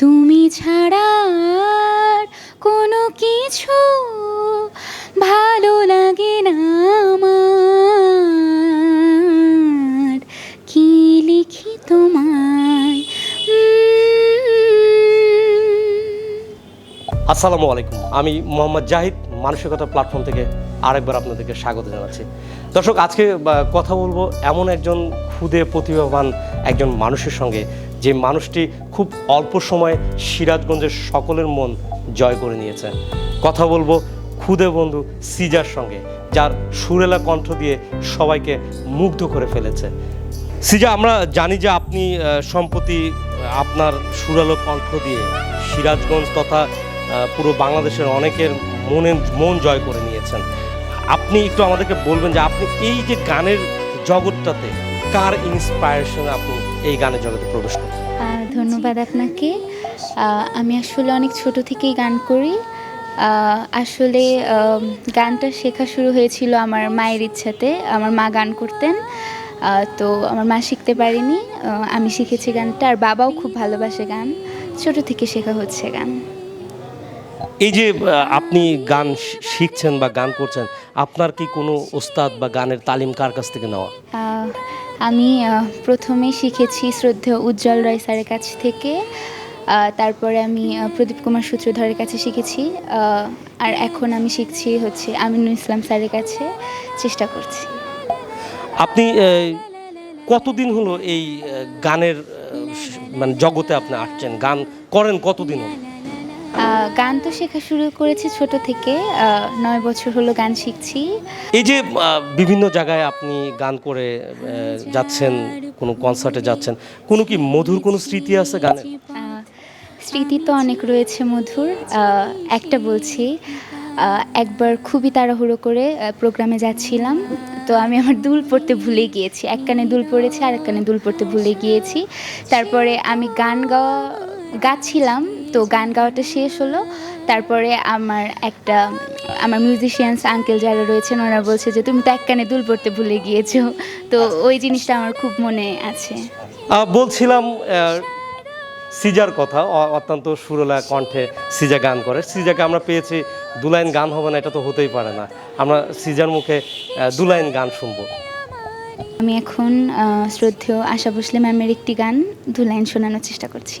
তুমি ছাড়া কোনো কিছু ভালো লাগে না আমার। কি লিখি তোমায়? আসসালামু আলাইকুম। আমি মোহাম্মদ জাহিদ, মানসিকতা প্ল্যাটফর্ম থেকে আরেকবার আপনাদেরকে স্বাগত জানাচ্ছি। দর্শক, আজকে কথা বলব এমন একজন খুদে প্রতিভাবান একজন মানুষের সঙ্গে, যে মানুষটি খুব অল্প সময়ে সিরাজগঞ্জের সকলের মন জয় করে নিয়েছে। কথা বলব খুদে বন্ধু সিজার সঙ্গে, যার সুরেলা কণ্ঠ দিয়ে সবাইকে মুগ্ধ করে ফেলেছে। সিজা, আমরা জানি যে আপনি সম্প্রতি আপনার সুরালো কণ্ঠ দিয়ে সিরাজগঞ্জ তথা পুরো বাংলাদেশের অনেকের মনে মন জয় করে নিয়েছেন। আপনি একটু আমাদেরকে বলবেন যে আপনি এই যে গানের জগৎটাতে কার ইন্সপায়ারেশনে আপনি এই গানের জগতে প্রবেশ করেন ধন্যবাদ আপনাকে। আমি আসলে অনেক ছোট থেকেই গান করি। আসলে গানটা শেখা শুরু হয়েছিল আমার মায়ের ইচ্ছাতে। আমার মা গান করতেন। তো আমার মা শিখতে পারিনি। আমি শিখেছি গানটা। আর বাবাও খুব ভালোবাসে গান। ছোট থেকে শেখা হচ্ছে গান। এই যে আপনি গান শিখছেন বা গান করছেন আপনার কি কোনো ওস্তাদ বা গানের তালিম কার কাছ থেকে নেওয়া? আমি প্রথমে শিখেছি শ্রদ্ধেয় উজ্জ্বল রায় স্যারের কাছ থেকে। তারপরে আমি প্রদীপ কুমার সূত্রধরের কাছে শিখেছি। আর এখন আমি শিখছি হচ্ছে আমিনুল ইসলাম স্যারের কাছে। চেষ্টা করছি। আপনি কতদিন হলো এই গানের মানে জগতে আপনি আসছেন? গান করেন কতদিন হলো? গান তো শেখা শুরু করেছি ছোট থেকে নয় বছর হলো গান শিখছি। এই যে বিভিন্ন জায়গায় আপনি গান করে যাচ্ছেন কোনো কনসার্টে যাচ্ছেন কোনো কি মধুর কোনো স্মৃতি আছে গানের স্মৃতি তো অনেক রয়েছে মধুর একটা বলছি একবার খুবই তাড়াহুড়ো করে প্রোগ্রামে যাচ্ছিলাম তো আমি আমার দুল পড়তে ভুলে গিয়েছি। এক কানে দুল পড়েছি আর এক কানে দুল পড়তে ভুলে গিয়েছি। তারপরে আমি গান গাওয়া গাচ্ছিলাম তো গান গাওয়াটা শেষ হলো। তারপরে আমার একটা আমার মিউজিশিয়ানস আঙ্কেল যারা রয়েছেন ওরা বলছে যে তুমি তো এক কানে দুল পড়তে ভুলে গিয়েছো। তো ওই জিনিসটা আমার খুব মনে আছে। বলছিলাম সিজার কথা অত্যন্ত সুরলা কণ্ঠে সিজা গান করে। সিজাকে আমরা পেয়েছি দু লাইন গান হবে না এটা তো হতেই পারে না। আমরা সিজার মুখে আহ, দু লাইন গান শুনব। আমি এখন শ্রদ্ধেয় আশা ভোসলে ম্যামের একটি গান দু লাইন শোনানোর চেষ্টা করছি।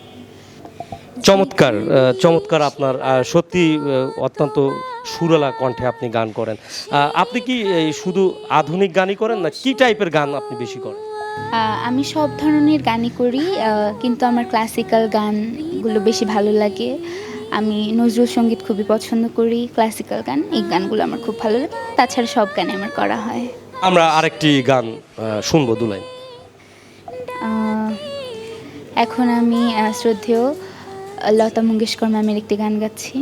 চমৎকার চমৎকার আপনার সত্যি অত্যন্ত সুরলা কণ্ঠে আপনি গান করেন। আপনি কি শুধু আধুনিক গানই করেন না কি টাইপের গান আপনি বেশি করেন? আমি সব ধরনের গানই করি কিন্তু আমার ক্লাসিক্যাল গানগুলো বেশি ভালো লাগে। আমি নজরুল সংগীত খুবই পছন্দ করি ক্লাসিক্যাল গান এই গানগুলো আমার খুব ভালো লাগে। তাছাড়া সব গানে আমার করা হয়। আমরা আরেকটি গান শুনব দুলাই এখন আমি শ্রদ্ধেয় লতা মঙ্গেশকর ম্যামের একটি গান গাচ্ছি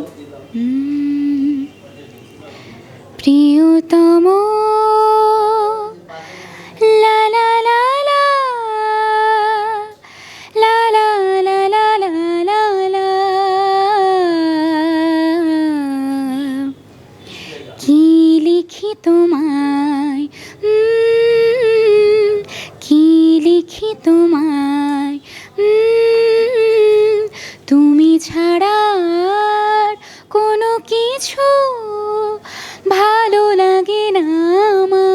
প্রিয়তম লা লা লা লা, লা লা লা লা। কি তোমায় কিছু ভালো লাগে না আমার।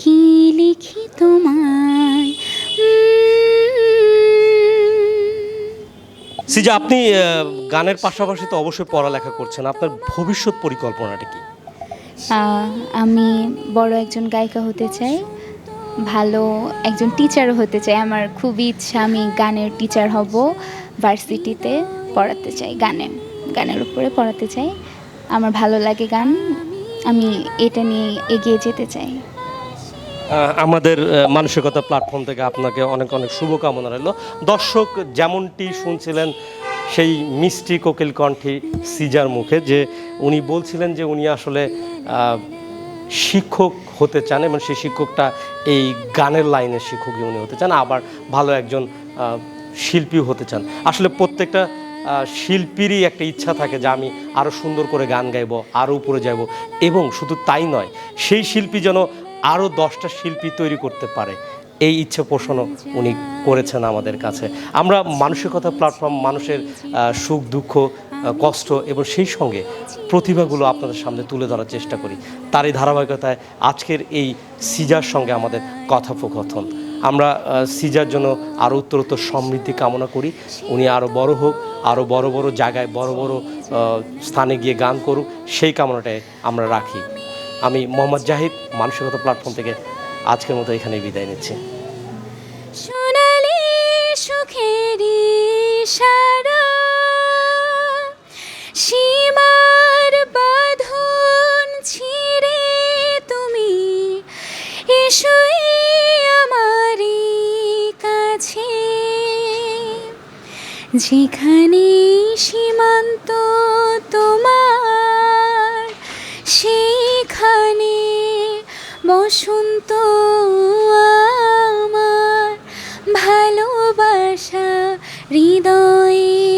কি লিখি তোমায়? সিজা আপনি গানের পাশাপাশি তো অবশ্যই পড়ালেখা করছেন। আপনার ভবিষ্যৎ পরিকল্পনাটা কি? আমি বড় একজন গায়িকা হতে চাই। ভালো একজন টিচারও হতে চাই। আমার খুবই ইচ্ছা আমি গানের টিচার হব ভার্সিটিতে পড়াতে চাই, গানে। গানের উপরে পড়াতে চাই। আমার ভালো লাগে গান। আমি এটা নিয়ে এগিয়ে যেতে চাই। আমাদের মানসিকতা প্ল্যাটফর্ম থেকে আপনাকে অনেক অনেক শুভকামনা রইল। দর্শক যেমনটি শুনছিলেন সেই মিষ্টি কোকিল কণ্ঠী সিজার মুখে, যে উনি বলছিলেন যে উনি আসলে শিক্ষক হতে চান এবং সেই শিক্ষকটা এই গানের লাইনের শিক্ষকই উনি হতে চান। আবার ভালো একজন শিল্পী হতে চান। আসলে প্রত্যেকটা শিল্পীরই একটা ইচ্ছা থাকে যে আমি আরও সুন্দর করে গান গাইবো আরও উপরে যাব এবং শুধু তাই নয়, সেই শিল্পী যেন আরও দশটা শিল্পী তৈরি করতে পারে। এই ইচ্ছে পোষণও উনি করেছেন আমাদের কাছে। আমরা মানসিকতা প্ল্যাটফর্ম মানুষের সুখ, দুঃখ কষ্ট এবং সেই সঙ্গে প্রতিভাগুলো আপনাদের সামনে তুলে ধরার চেষ্টা করি। তারই ধারাবাহিকতায় আজকের এই সিজার সঙ্গে আমাদের কথোপকথন আমরা সিজার জন্য আরও উত্তরোত্তর সমৃদ্ধি কামনা করি। উনি আরও বড় হোক আরও বড় বড় জায়গায়, বড় বড় স্থানে গিয়ে গান করুক, সেই কামনাটাই আমরা রাখি। আমি মোহাম্মদ জাহিদ, মানসিকতা প্ল্যাটফর্ম থেকে আজকের মতো এখানে বিদায় নিচ্ছি। যেখানে সীমান্ত তোমার সেখানে বসন্ত আমার ভালোবাসা হৃদয়ে